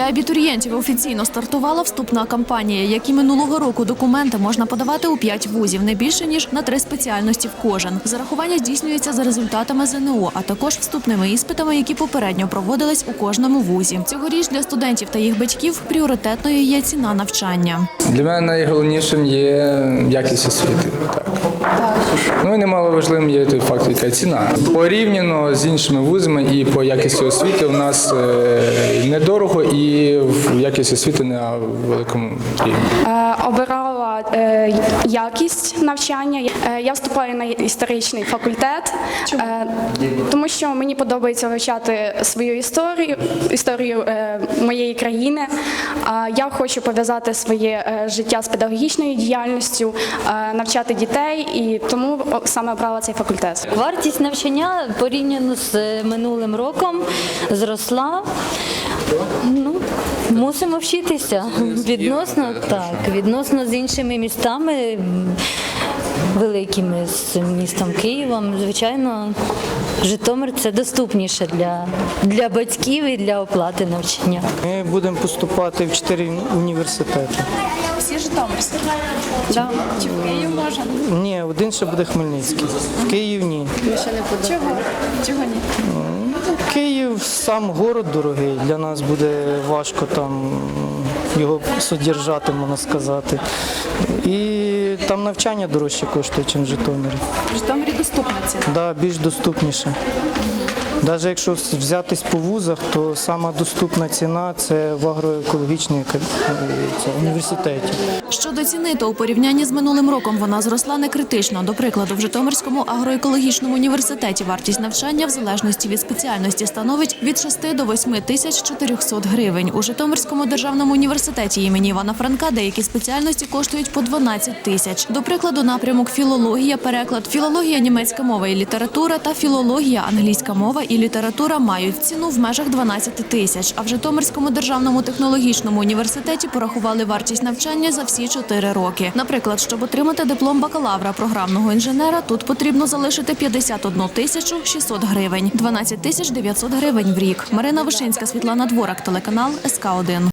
Для абітурієнтів офіційно стартувала вступна кампанія, як і минулого року документи можна подавати у п'ять вузів, не більше ніж на три спеціальності в кожен. Зарахування здійснюється за результатами ЗНО, а також вступними іспитами, які попередньо проводились у кожному вузі. Цьогоріч для студентів та їх батьків пріоритетною є ціна навчання. Для мене найголовнішим є якість освіти. Так. Ну і немало важливим є той факт, яка ціна. Порівняно з іншими вузами і по якості освіти у нас е, недорого і в якість освіти на великому рівні. Е, Обирала е, якість навчання. Е, Я вступаю на історичний факультет, е, тому що мені подобається вивчати свою історію, історію е, моєї країни. А Я хочу пов'язати своє життя з педагогічною діяльністю, е, навчати дітей, і тому саме обрала цей факультет. Вартість навчання порівняно з минулим роком зросла. Ну, мусимо вчитися відносно так, відносно з іншими містами великими, з містом Києвом. Звичайно, Житомир це доступніше для, для батьків і для оплати навчання. Ми будемо поступати в чотири університети. Всі житомирські. Да. Чи в Київ може? Ні, один ще буде Хмельницький. В Київ ні. Чого? Чого ні? Київ сам город дорогий. Для нас буде важко там його содержати, можна сказати. І там навчання дорожче коштує, ніж в Житомирі. В Житомирі доступна ціна. Да, більш доступніше. Навіть якщо взятись по вузах, то сама доступна ціна це в агроекологічній е, це, університеті. Щодо ціни, то у порівнянні з минулим роком вона зросла не критично. До прикладу, в Житомирському агроекологічному університеті вартість навчання в залежності від спеціальності становить від 6 до 8 тисяч 400 гривень. У Житомирському державному університеті імені Івана Франка деякі спеціальності коштують по 12 тисяч. До прикладу, напрямок філологія, переклад, філологія, німецька мова і література та філологія, англійська мова і література мають ціну в межах 12 тисяч. А в Житомирському державному технологічному університеті порахували вартість навчання за всі 4 роки. Наприклад, щоб отримати диплом бакалавра програмного інженера, тут потрібно залишити 51 тисячу 600 гривень, 12 тисяч 900 гривень в рік. Марина Вишинська, Світлана Дворак, телеканал СК 1